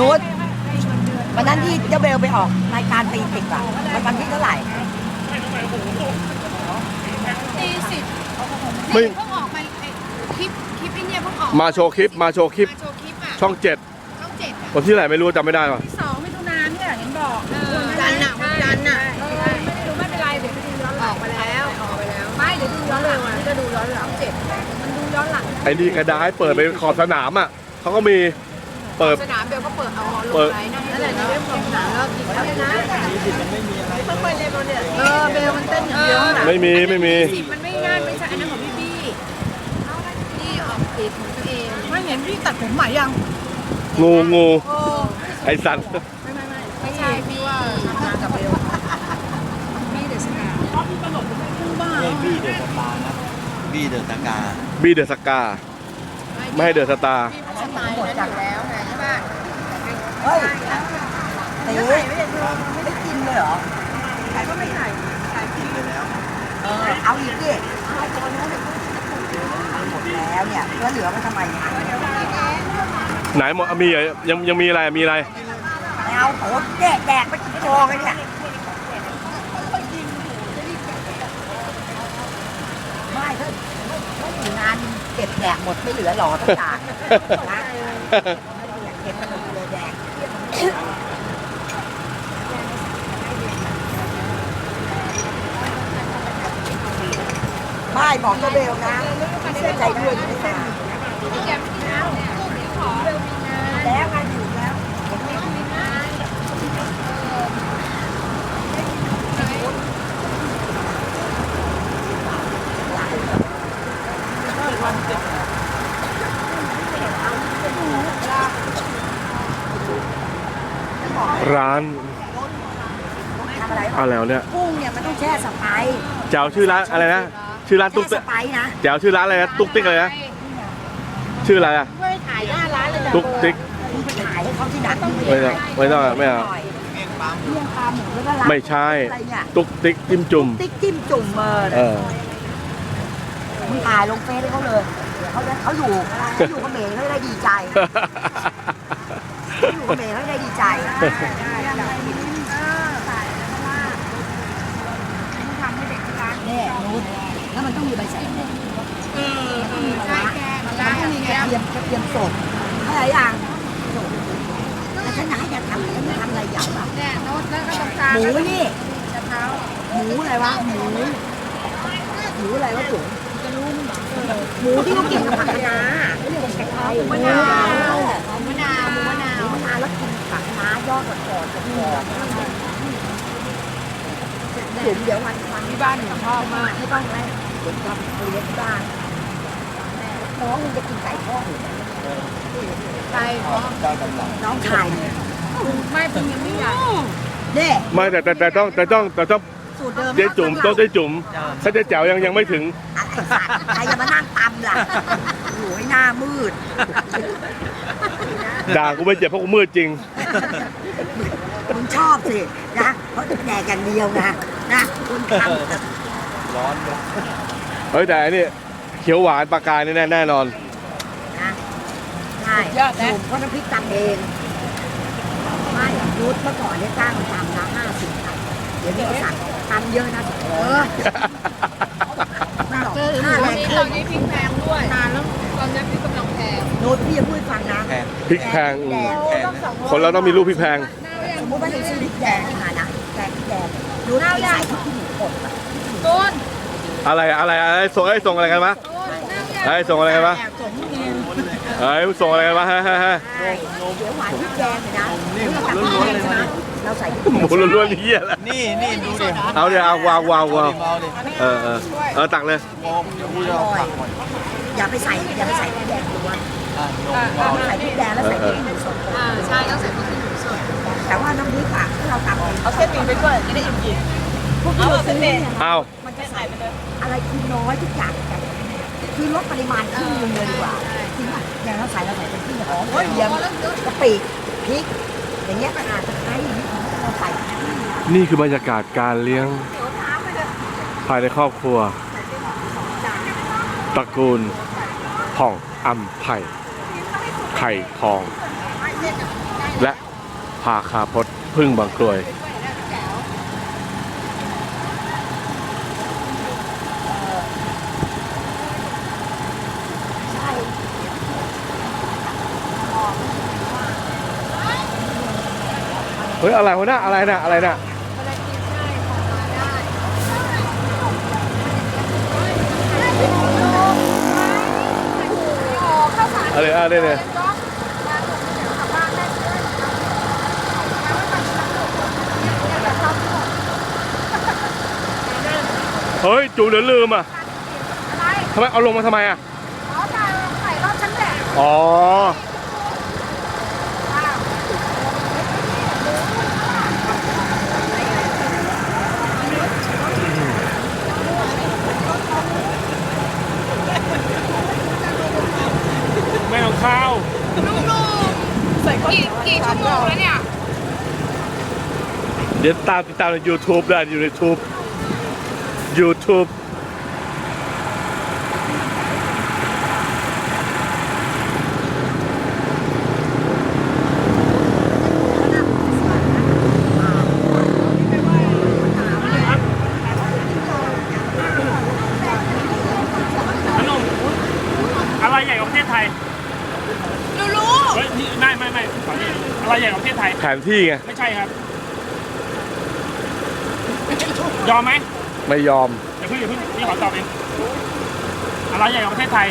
นุชวันนั้นที่เจ้าเบลไปออกรายการตีสิบอะมันวันที่เท่าไหร่ตีสิบไม่เพิ่งออกมาไอ้คลิปคลิปไอ้เนี่ยเพิ่งออกมาโชว์คลิปมาโชว์คลิป มาโชว์คลิปอะช่องเจ็ดช่องเจ็ดอะวันที่ไหนไม่รู้จำไม่ได้ว่ะที่สองมิถุนายนเนี่ยเห็นบอกเออจันทร์น่ะวันจันทร์น่ะเออไม่ได้ดูไม่เป็นไรเดี๋ยวไปดูย้อนหลังออกไปแล้วออกไปแล้วไม่เดี๋ยวดูย้อนหลังนี่ก็ดูย้อนหลังเจ็ดมันดูย้อนหลังไอ้นี่กระดาษเปิดไปขอบสนามอะเขาก็มี เปิดสนามเบลก็เปิดเอาลงเปิดไลน์นั่นแหละเรื่องของสนามแล้วกินแล้วนะเปิดเลยเนี่ยเออเบลมันเต้นอย่างเดียวนะไม่มีไม่มีสิบมันไม่ง่ายไม่ใช่อันนั้นของพี่บี้พี่ออกติดของตัวเองไม่เห็นพี่ตัดผมใหม่ยังงูงูโอ้ไอสัตว์ไม่ไม่ไม่ไม่ใช่พี่ว่าทำกับเบลพี่เดชนาพี่ตลกไม่บ้าไม่บี้เดอะสตาร์นะบี้เดอะสกาบีเดอะสกาไม่ให้เดอะสตาร์สไตล์นั้นอยู่แล้วไงใช่ป่ะ เฮ้ยตีไม่ได้กินเลยเหรอใครก็ไม่ถ่ายถ่กินไปแล้ว เออ เอาอีกดิเอาตัวนู้นเอาหมดแล้วเนี่ยแล้วเหลือมันทำไมเนี่ยไหนหมดอะมีอะยังยังมีอะไรมีอะไร ไม่เอาโอ้แดกแดกไปกินคอกันเนี่ยไม่ถ้าถ้าอยู่นานเก็บแดกหมดไม่เหลือหรอทุกอย่างนะเก็บมันหมดเลยแดก ไม่บอกเจ้าเบลนะเสียใจด้วยที่ไม่มาพี่แกไม่กินน้ำเนี่ยขอเบลมีงานแล้วไงอยู่แล้วร้านทำอะไรอะไรวะเนี่ย กุ้งเนี่ยมันต้องแช่สไปซ์แจ๋วชื่อร้านอะไรนะ ชื่อร้านแช่ตุ๊กสติ๊กไปซ์นะแจ๋วชื่อร้านอะไรนะตุ๊กติ๊กอะไรนะชื่ออะไรอะช่วยถ่ายหน้าร้านเลยตุ๊กติ๊กคุณไปถ่ายให้เขาที่ดักไม่ต้องไม่ต้องไม่เอา เมี่ยงปลาหมูแล้วก็ร้านไม่ใช่ อะไรเนี่ยตุ๊กติ๊กจิ้มจุ่มติ๊กจิ้มจุ่มเมินเออ มึงถ่ายลงเฟซให้เขาเลยเดี๋ยวเขาจะเขาอยู่เขาอยู่กับเมย์เขาจะได้ดีใจเขาอยู่กับเมย์เขาจะได้ดีใจ ทำให้เด็กที่ร้าน เนี่ยนู้นแล้ว มันต้องมีใบใส่แดงเออเออใช่แกร้านมีกแกระเทียมกระเทียมสดอะไรอย่างแต่ฉันอยากให้แกทำฉันจะทำอะไรอย่างแบบเนี่ยโน้ตแล้วก็ตรงกลางหมูนี่ กระเท้าหมูอะไรวะ หมู หมูอะไรวะจุ๋มหมูที่เขาเกินกับผักคะน้าเขาเรียกว่าผักไทยมะนาวมะนาวมะนาวมะนาวแล้วกินผักคะน้ายอดกระกอดกระกอดจุ๋มเดี๋ยววันวันที่บ้านหนูชอบมากไม่ต้องแล้ว ดี๋ยวทำเลี้ยงบ้านน้องมึงจะกินไก่ทอดหรือใช่เพราะเจ้ากำลังน้องชายเนี่ยไม่เป็นยังไม่ใหญ่เนี่ยไม่แต่แต่แต่ต้องแต่ต้องแต่ต้องสูตรเดิมเจ๊จุ๋มต้องเจ๊จุ๋มถ้าเจ๊แจ๋วยังยังไม่ถึงอะไรสัตว์ใครจะมานั่งตำล่ะโอ้ยหน้ามืดด่ากูไม่เจ็บเพราะกูมืดจริงคุณชอบสินะเพราะแดกอย่างเดียวนะนะคุณทำร้อนเลย เฮ้ยแต่อันนี้เขียวหวานปลากายนี่แน่แน่นอน นะใช่ถูกเพราะน้ำพริกตำเองไม่รุดเมื่อก่อนเนี่ยจ้างมันตำนะห้าสิบเดี๋ยวนี้ก็สั่งตำเยอะนะเออไม่หรอกเจอหนูค่าแรวันงนี้ขึ้ตอนนนี้พริกแพงด้วยนานแล้วตอนนี้พริกกำลังแพงโน้ตพี่จะพูดให้ฟังนะแพง พริกแพงอืมแดงแพงนะคนเราต้องมีลูกพริกแพง สมมติว่าหนูซื้อพริกแดงมานะแดงพริกแดงหนูน่าใส่พริกขี้หนูป่นอะ ต้น อะไรอะไรอะไรส่งไอ้ยส่งอะไรกันวะต้นนั่งไอ้ยส่งอะไรกันวะแอบสมเงินเอ้ยส่งอะไรกันวะเฮ้ยเฮ้ยเฮ้ยใช่เดี๋ยวหวานพริกแดงเลยนะเราตักพริกแดงใช่ไหมเราใส่พริกหมูล้วนๆเหี้ยละนี่นี่ดูดิเอาเดี๋ยวเอาวางวางวางเอาดิเออเออเออตักเลยมองเดี๋ยวกูจะเอาผักหมดอย่าไปใส่อย่าไปใส่พริกแดงล้วนอะลงเอาใส่พริกแดงแล้วใส่พริกขี้หนูสดอ่าใช่ต้องใส่พริกขี้หนูสดแต่ว่าน้ำพริกอะที่เราตำเองเอาเส้นหมี่ไปด้วยจะได้อิ่มกิน พวกที่เราซื้อเนี่ยเอามันจะใส่อะไรคือน้อยทุกอย่างคือลดปริมาณครึ่งหนึงเลยดีกว่าจริงป่ะอย่างเราใส่เราใส่เป็นที่หอมกระเทียมกะปิพริก อย่างเงี้ยก็อาจจะใช้อย่างนี้เราใส่แค่นี้นี่คือบรรยากาศการเลี้ยงภายในครอบครัว ตระกูลผ่องอัมไผ่ไข่ทอง และพาคาพดพึ่งบางกรวย เฮ้ยอะไรวะน่ะอะไรน่ะอะไรน่ะอะไรอะไรเนี่ยเฮ้ยจูเหลือลืมอะทำไมเอาลงมาทำไมอะอ๋อไม่เอาข้าว กี่กี่ชั่วโมงแล้วเนี่ย เดี๋ยวตามติดตามใน YouTube ได้อยู่ใน YouTube YouTube ขนมอะไรใหญ่กว่าประเทศไทยรู้รู้เฮ้ยนี่ไม่ไม่ไม่ขอนี่อะไรใหญ่กว่าประเทศไทย แผนที่ไง ไม่ใช่ครับ ยอมไหมไม่ยอม อย่าเพิ่งอย่าเพิ่งนี่ขอตอบเองอะไรใหญ่กว่าประเทศไทย